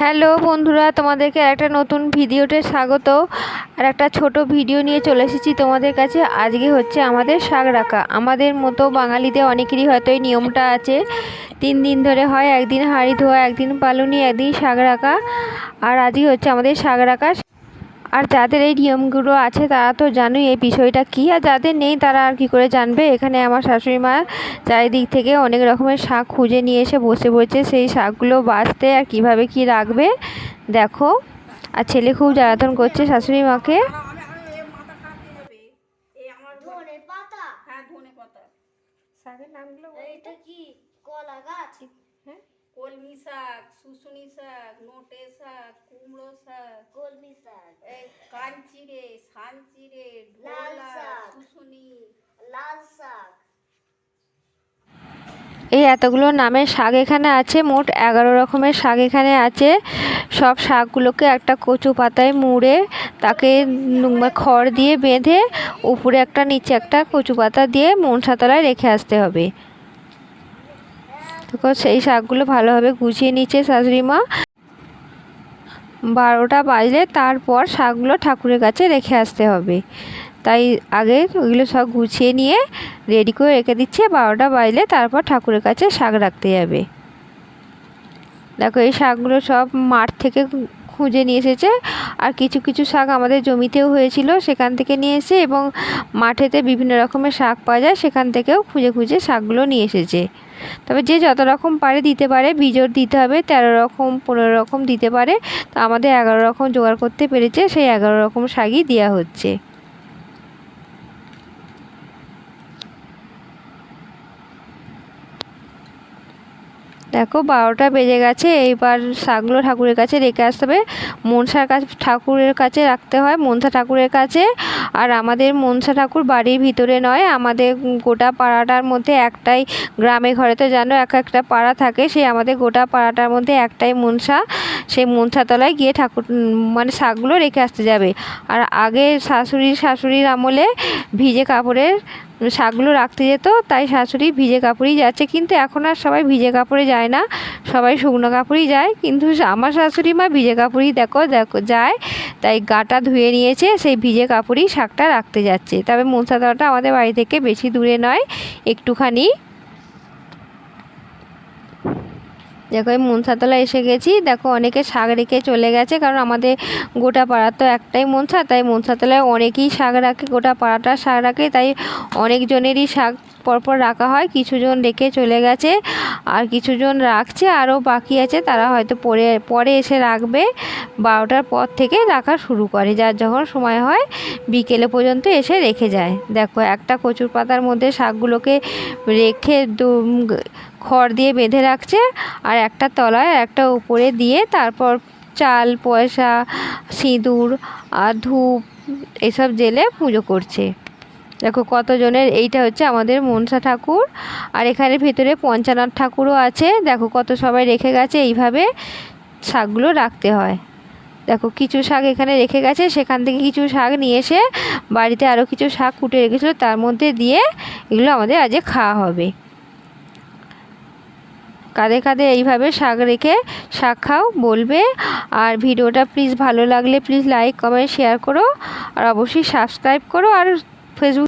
Hello বন্ধুরা, তোমাদেরকে একটা নতুন ভিডিওতে স্বাগত। আর একটা ছোট ভিডিও নিয়ে চলে এসেছি তোমাদের কাছে। আজকে হচ্ছে আমাদের শাক রাখা আমাদের মতো বাঙালিদের অনেকেরই হয়তো এই নিয়মটা আছে। তিন দিন ধরে হয়, একদিন হাঁড়ি ধোয়া, একদিন পালুনি, একদিন শাক রাখা আর আজকে হচ্ছে আমাদের শাক রাখা আর যাদের এই নিয়মগুলো আছে তারা তো জানোই এই বিষয়টা কী। আর যাদের নেই তারা আর কী করে জানবে? এখানে আমার শাশুড়ি মা চারিদিক থেকে অনেক রকমের শাক খুঁজে নিয়ে এসে বসে বসে সেই শাকগুলো বাঁচতে আর কীভাবে কি রাখবে? দেখো। আর ছেলে খুব জ্বালাতন করছে শাশুড়ি মাকে। ধনে পাতা। হ্যাঁ ধনে পাতা। শাকের নামগুলো এটা কি? কলা গাছ? হ্যাঁ। কলমি শাক শুশুনি শাক নোটে শাক কুমড়ো শাক কলমি শাক। এই কাঞ্চিরে সানচিরে লাল ঢোলা শাক। শুশুনি। লাল শাক। এই এতগুলো নামের শাক এখানে আছে মোট এগারো রকমের শাক এখানে আছে। সব শাকগুলোকে একটা কচু পাতায় মুড়ে তাকে নুম- খড় দিয়ে বেঁধে উপরে একটা নিচে একটা কচু পাতা দিয়ে মনসাতলায় রেখে আসতে হবে। দেখো সেই শাকগুলো ভালোভাবে গুছিয়ে নিচ্ছে শাশুড়ি মা। বারোটা বাজলে তারপর শাকগুলো ঠাকুরের কাছে রেখে আসতে হবে। তাই আগে ওইগুলো সব গুছিয়ে নিয়ে রেডি করে রেখে দিচ্ছে। বারোটা বাজলে তারপর ঠাকুরের কাছে শাক রাখতে যাবে। দেখো এই শাকগুলো সব মাঠ থেকে খুঁজে নিয়ে এসেছে। আর কিছু কিছু শাক আমাদের জমিতেও হয়েছিল সেখান থেকে নিয়ে এসে এবং মাঠেতে বিভিন্ন রকমের শাক পাওয়া যায়, সেখান থেকেও খুঁজে খুঁজে শাকগুলো নিয়ে এসেছে। তবে যে যত রকম পারে দিতে পারে বীজর দিতে হবে, তেরো রকম, পনেরো রকম দিতে পারে, তো আমাদের এগারো রকম জোগাড় করতে পেরেছে, সেই এগারো রকম শাকই দেওয়া হচ্ছে। দেখো বারোটা বেজে গেছে, এইবার শাকগুলো ঠাকুরের কাছে রেখে আসতে হবে। মনসার কাছে, ঠাকুরের কাছে রাখতে হয়, মনসা ঠাকুরের কাছে। আর আমাদের মনসা ঠাকুর বাড়ির ভিতরে নয়, আমাদের গোটা পাড়াটার মধ্যে একটাই গ্রামে ঘরে তো জানো, এক একটা পাড়া থাকে, সেই আমাদের গোটা পাড়াটার মধ্যে একটাই মনসা। সেই মনসাতলায় গিয়ে ঠাকুর মানে শাকগুলো রেখে আসতে যাবে। আর আগে শাশুড়ি, শাশুড়ির আমলে ভিজে কাপড়ের শাকগুলো রাখতে যেত, তাই শাশুড়ি ভিজে কাপড়ই যাচ্ছে। কিন্তু এখন আর সবাই ভিজে কাপড়ে যায় না, সবাই শুকনো কাপড়ই যায়। কিন্তু আমার শাশুড়ি মা ভিজে কাপড়ই দেখো দেখো, যায়। তাই গাটা ধুয়ে নিয়েছে, সেই ভিজে কাপড়ই শাকটা রাখতে যাচ্ছে। তবে মনসা দাওয়াটা আমাদের বাড়ি থেকে বেশি দূরে নয়, একটুখানি। দেখো, এই মনসাতলা এসে গেছি। দেখো, অনেকে শাক রেখে চলে গেছে, কারণ আমাদের গোটা পাড়ার তো একটাই মনসা তাই মনসাতলায় অনেকেই শাক রাখে, গোটা পাড়াটা শাক রাখে, তাই অনেকজনেরই শাক পরপর রাখা হয়। কিছুজন রেখে চলে গেছে আর কিছুজন রাখছে। আরও বাকি আছে, তারা হয়তো পরে পরে এসে রাখবে। বারোটার পর থেকে রাখা শুরু করে, যার যখন সময় হয়, বিকেলে পর্যন্ত এসে রেখে যায়। দেখো, একটা কচুর পাতার মধ্যে শাকগুলোকে রেখে খড় দিয়ে বেঁধে রাখছে আর একটা তলায় একটা উপরে দিয়ে তারপর চাল, পয়সা, সিঁদুর আর ধূপ এসব জেলে পুজো করছে। দেখো কতজনের, এইটা হচ্ছে আমাদের মনসা ঠাকুর, আর এখানে ভেতরে পঞ্চানাথ ঠাকুরও আছে। দেখো কত সবাই রেখে গেছে, এইভাবে শাকগুলো রাখতে হয়। দেখো কিছু শাক এখানে রেখে গেছে, সেখান থেকে কিছু শাক নিয়ে এসে বাড়িতে আরও কিছু শাক কুটে রেখেছিলো, তার মধ্যে দিয়ে এগুলো আমাদের আজকে খাওয়া হবে। কাঁধে কাঁধে এইভাবে শাক রেখে শাক খাও, বলবে। আর ভিডিওটা প্লিজ ভালো লাগলে প্লিজ লাইক কমেন্ট শেয়ার করো। আর অবশ্যই সাবস্ক্রাইব করো, আর ফেসবুক